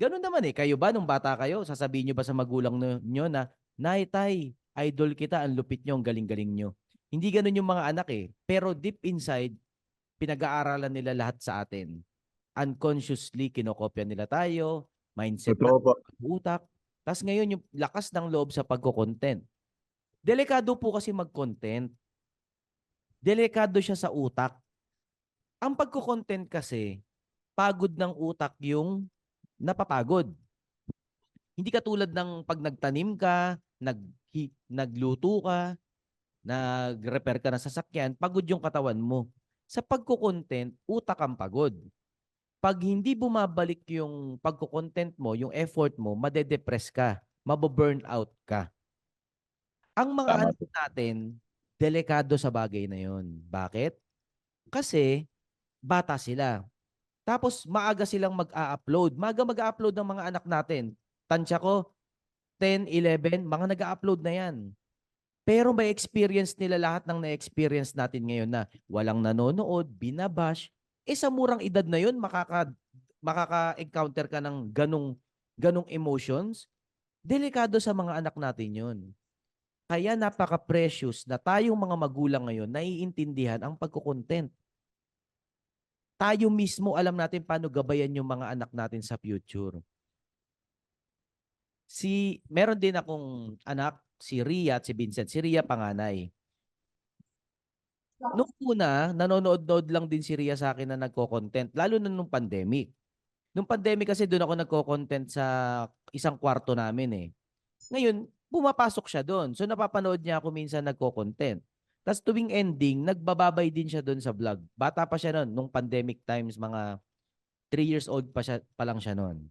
ganun naman eh. Kayo ba nung bata kayo, sasabihin nyo ba sa magulang nyo- na, Nay, tay, idol kita, ang lupit nyo, ang galing-galing nyo. Hindi ganun yung mga anak eh. Pero deep inside, pinag-aaralan nila lahat sa atin. Unconsciously, kinokopya nila tayo, mindset Totoo utak. Tapos ngayon yung lakas ng loob sa pagko-content. Delikado po kasi mag-content. Delikado siya sa utak. Ang pagko-content kasi, pagod ng utak yung napapagod. Hindi katulad ng pag nagtanim ka, nag, nagluto ka, nag-repair ka ng sasakyan, pagod yung katawan mo. Sa pagko-content, utak ang pagod pag hindi bumabalik yung pagko-content mo, yung effort mo, madedepress ka, mababurn out ka. Ang mga Tama anak natin, delikado sa bagay na yun. Bakit? Kasi bata sila. Tapos maaga silang mag-a-upload. Maaga mag-a-upload ng mga anak natin. Tansya ko, 10, 11, mga nag-a-upload na yan. Pero may experience nila lahat ng na-experience natin ngayon na walang nanonood, binabash, eh sa murang edad na yun, makaka, makaka-encounter ka ng ganong, ganong emotions, delikado sa mga anak natin yun. Kaya napaka-precious na tayong mga magulang ngayon naiintindihan ang pagkukontent. Tayo mismo alam natin paano gabayan yung mga anak natin sa future. Si, meron din akong anak, si Ria at si Vincent. Si Ria panganay. Nung una, nanonood-nood lang din si Ria sa akin na nagko-content, lalo na nung pandemic. Nung pandemic kasi doon ako nagko-content sa isang kwarto namin eh. Ngayon, pumapasok siya doon. So napapanood niya ako minsan nagko-content. Tapos tuwing ending, nagbababay din siya doon sa vlog. Bata pa siya noon, nung pandemic times, mga 3 years old pa, siya, pa lang siya noon.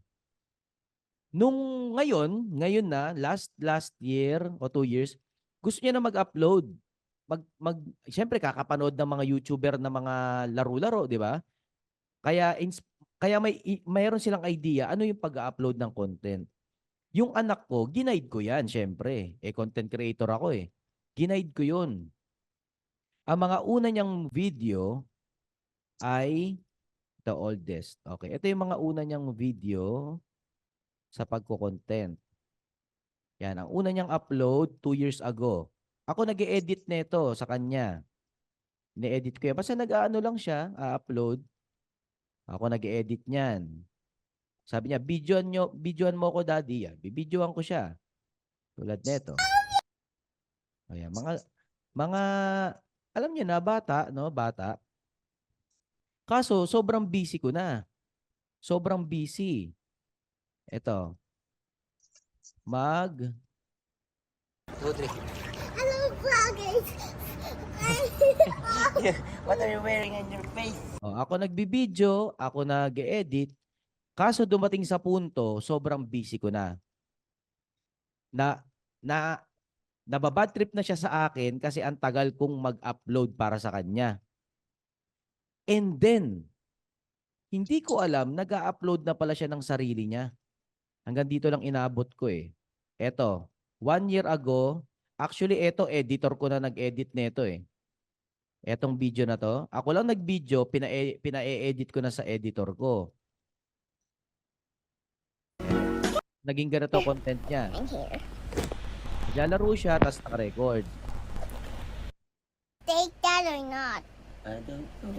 Nung ngayon, ngayon na, last last year o 2 years, gusto niya na mag-upload mag mag syempre kakapanood ng mga YouTuber na mga laro-laro, 'di ba? Kaya ins- kaya may mayroon silang idea ano yung pag-upload ng content. Yung anak ko, ginaid ko 'yan, syempre. Eh content creator ako eh. Ginaid ko 'yun. Ang mga una niyang video ay the oldest. Okay, ito yung mga una niyang video sa pagko-content. Yan, ang una niyang upload 2 years ago. Ako nag edit nito sa kanya. Ni-edit ko yan. Basta nag-ano lang siya, a-upload. Ako nag edit niyan. Sabi niya, videoan, nyo, videoan mo ko daddy. Yan. Bibidyoan ko siya. Tulad nito. Ayan, mga, mga, alam niyo na, bata, no? Bata. Kaso, sobrang busy ko na. Sobrang busy. Ito. Mag, Hello, vloggers. What are you wearing on your face? Oh, ako nagbibideo, ako nag-edit. Kaso dumating sa punto, sobrang busy ko na. Na na nababad trip na siya sa akin kasi ang tagal kong mag-upload para sa kanya. And then, hindi ko alam, nag-upload na pala siya ng sarili niya. Hanggang dito lang inaabot ko eh. Eto, one year ago, actually eto, editor ko na nag-edit nito eh. Etong video na to, ako lang nag-video, pina- pina-edit ko na sa editor ko. Naging ganito content niya. I'm here. Naglalaro siya, tapos naka-record. Take that or not. I don't know.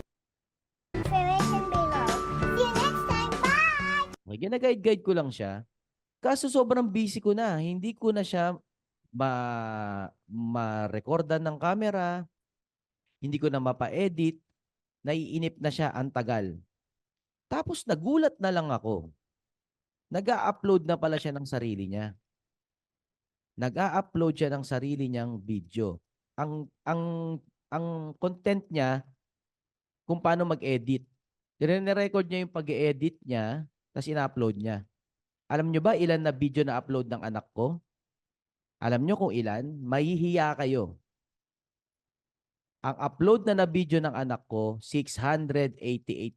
Information below. See you next time. Bye. Okay, gina-guide-guide ko lang siya. Kaso sobrang busy ko na. Hindi ko na siya ma ma-recordan ng camera. Hindi ko na mapa-edit. Naiinip na siya ang tagal. Tapos nagulat na lang ako. Nag-a-upload na pala siya ng sarili niya. Nag-a-upload siya ng sarili niyang video. Ang ang ang content niya kung paano mag-edit. Dire-record niya yung pag-edit niya, tapos ina-upload niya. Alam nyo ba ilan na video na upload ng anak ko? Alam nyo kung ilan? Mahihiya kayo. Ang upload na na video ng anak ko, 688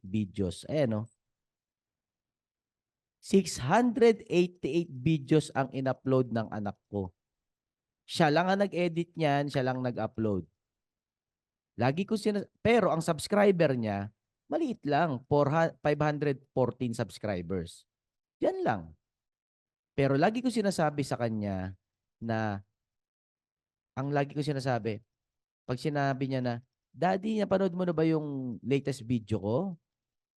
videos. Ayan o. 688 videos ang in-upload ng anak ko. Siya lang ang nag-edit niyan, siya lang nag-upload. Lagi ko sina... Pero ang subscriber niya, maliit lang. 400 514 subscribers. Yan lang. Pero lagi ko sinasabi sa kanya na ang lagi ko sinasabi, pag sinabi niya na, Daddy, napanood mo na ba yung latest video ko?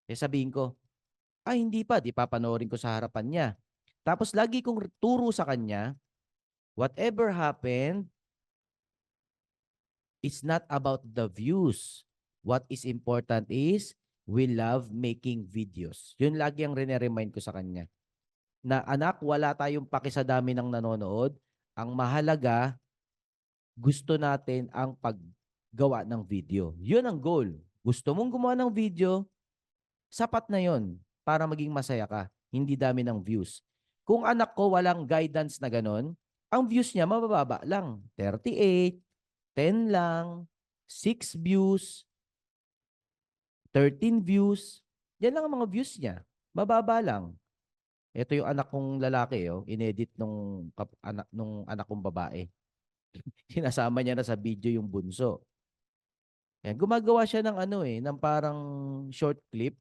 Eh sabihin ko, ay hindi pa, di papanoorin ko sa harapan niya. Tapos lagi kong turo sa kanya, whatever happened, it's not about the views. What is important is, we love making videos. Yun lagi ang rene-remind ko sa kanya. Na anak, wala tayong paki sa dami ng nanonood. Ang mahalaga, gusto natin ang paggawa ng video. Yun ang goal. Gusto mong gumawa ng video, sapat na yon para maging masaya ka. Hindi dami ng views. Kung anak ko walang guidance na ganon, ang views niya mabababa lang. 38, 10 lang, 6 views, 13 views. Yan lang ang mga views niya. Mababa lang. Ito yung anak kong lalaki, oh, inedit nung kap- anak nung anak kong babae. Sinasama niya na sa video yung bunso. Yan, gumagawa siya ng ano eh, ng parang short clip.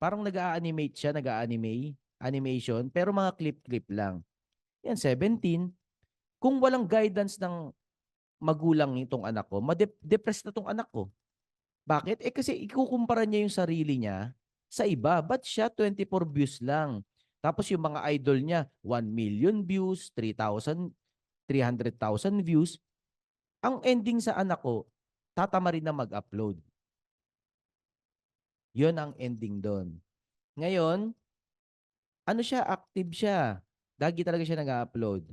Parang nag-a-animate siya, nag-a-anime, animation, pero mga clip-clip lang. Yan, 17. Kung walang guidance ng magulang itong anak ko, ma-depress na tong anak ko. Bakit? Eh kasi ikukumpara niya yung sarili niya sa iba. Ba't siya 24 views lang? Tapos yung mga idol niya, 1 million views, 3,000, 300,000 views. Ang ending sa anak ko, tatama rin na mag-upload. Yun ang ending doon. Ngayon, ano siya, active siya. Lagi talaga siya nag-upload.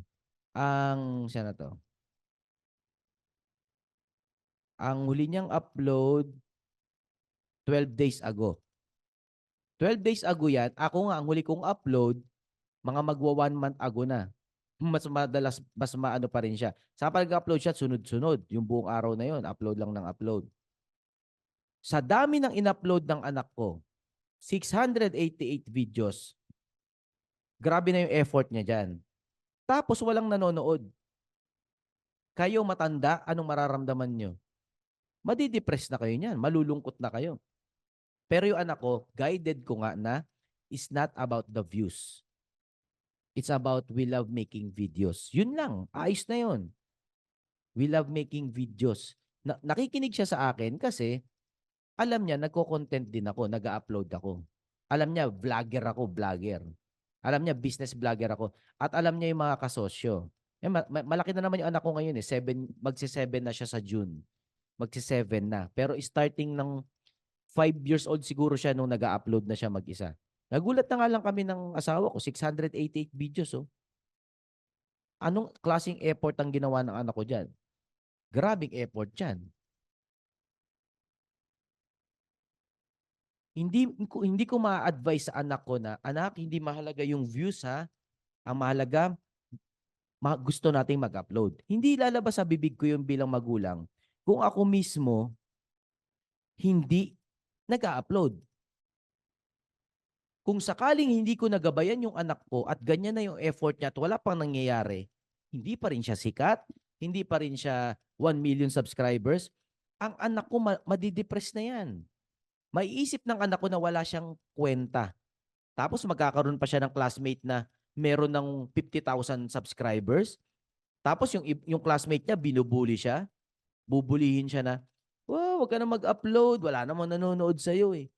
Ang, siya na to. Ang huli niyang upload, 12 days ago. 12 days ago yan, ako nga, ang huli kong upload, mga magwa one month ago na. Mas madalas, mas maano pa rin siya. Sa pag-upload siya, sunod-sunod. Yung buong araw na yon upload lang ng upload. Sa dami ng in-upload ng anak ko, 688 videos. Grabe na yung effort niya dyan. Tapos walang nanonood. Kayo matanda, anong mararamdaman nyo? Madidepress na kayo niyan. Malulungkot na kayo. Pero yung anak ko, guided ko nga na is not about the views. It's about we love making videos. Yun lang. Ayos na yun. We love making videos. Na- nakikinig siya sa akin kasi alam niya, nagko-content din ako, nag-upload ako. Alam niya, vlogger ako, vlogger. Alam niya, business vlogger ako. At alam niya yung mga kasosyo. Eh, ma- ma- malaki na naman yung anak ko ngayon eh. Seven, magsi-seven na siya sa June. Magsi-seven na. Pero starting ng five years old siguro siya nung nag-upload na siya mag-isa. Nagulat na nga lang kami ng asawa ko, 688 videos oh. Anong klaseng effort ang ginawa ng anak ko dyan? Grabing effort dyan. Hindi hindi ko ma-advise sa anak ko na, anak, hindi mahalaga yung views ha. Ang mahalaga, ma- gusto nating mag-upload. Hindi lalabas sa bibig ko yung bilang magulang kung ako mismo hindi nag-upload. Kung sakaling hindi ko nagabayan yung anak ko at ganyan na yung effort niya at wala pang nangyayari, hindi pa rin siya sikat, hindi pa rin siya 1 million subscribers, ang anak ko ma- madidepress na yan. Maiisip ng anak ko na wala siyang kwenta. Tapos magkakaroon pa siya ng classmate na meron ng 50,000 subscribers. Tapos yung, yung classmate niya, binubuli siya. Bubulihin siya na, wow, wag ka na mag-upload. Wala namang nanonood sa'yo eh.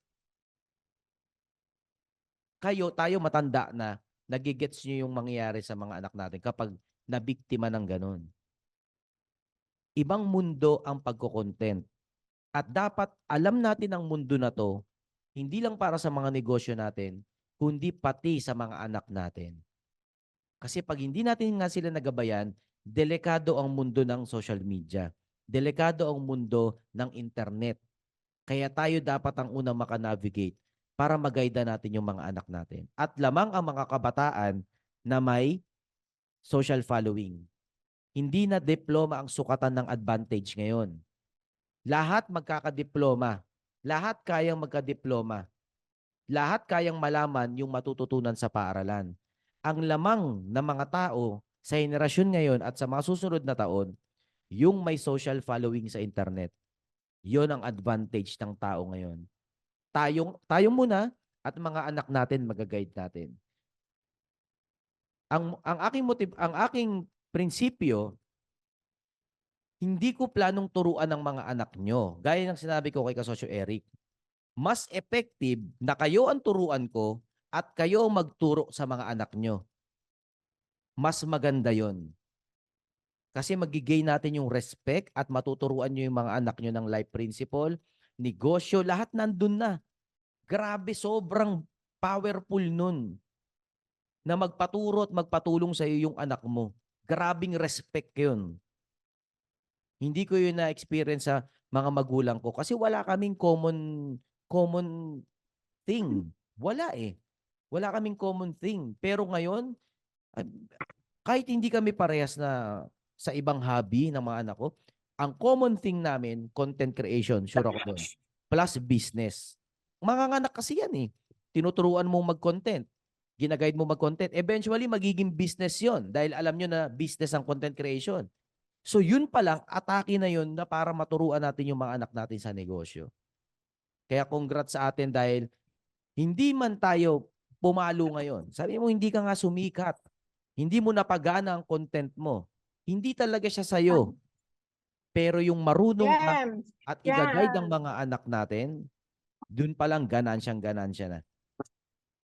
Kayo, tayo matanda na, nagigets nyo yung mangyayari sa mga anak natin kapag nabiktima ng ganun. Ibang mundo ang pagko-content. At dapat alam natin ang mundo na to, hindi lang para sa mga negosyo natin, kundi pati sa mga anak natin. Kasi pag hindi natin nga sila nagabayan, delikado ang mundo ng social media. Delikado ang mundo ng internet. Kaya tayo dapat ang unang makanavigate para magaida natin yung mga anak natin. At lamang ang mga kabataan na may social following. Hindi na diploma ang sukatan ng advantage ngayon. Lahat magkakadiploma. Lahat kayang magkadiploma. Lahat kayang malaman yung matututunan sa paaralan. Ang lamang ng mga tao sa henerasyon ngayon at sa mga susunod na taon, yung may social following sa internet. Yon ang advantage ng tao ngayon. Tayong, tayo muna at mga anak natin magaguide natin. ang ang aking motiv ang aking prinsipyo hindi ko planong turuan ng mga anak nyo. Gaya ng sinabi ko kay Kasosyo Eric, mas effective na kayo ang turuan ko at kayo ang magturo sa mga anak nyo. Mas maganda yon. Kasi magigay natin yung respect at matuturuan nyo yung mga anak nyo ng life principle, negosyo, lahat nandun na. Grabe, sobrang powerful nun na magpaturo at magpatulong sa iyo yung anak mo. Grabing respect yun. Hindi ko yun na-experience sa mga magulang ko kasi wala kaming common common thing. Wala eh. Wala kaming common thing. Pero ngayon, ah, kahit hindi kami parehas na sa ibang hobby ng mga anak ko, ang common thing namin, content creation, sure ako doon. Plus business. Mga anak kasi yan eh. Tinuturuan mo mag-content. Ginaguide mo mag-content. Eventually, magiging business yon dahil alam nyo na business ang content creation. So yun pa lang, atake na yun na para maturuan natin yung mga anak natin sa negosyo. Kaya congrats sa atin dahil hindi man tayo pumalo ngayon. Sabi mo, hindi ka nga sumikat. Hindi mo napagana ang content mo. Hindi talaga siya sa'yo. Pero yung marunong Jam, at i-guide ang Yan. mga anak natin, dun pa lang ganansyang ganansya na.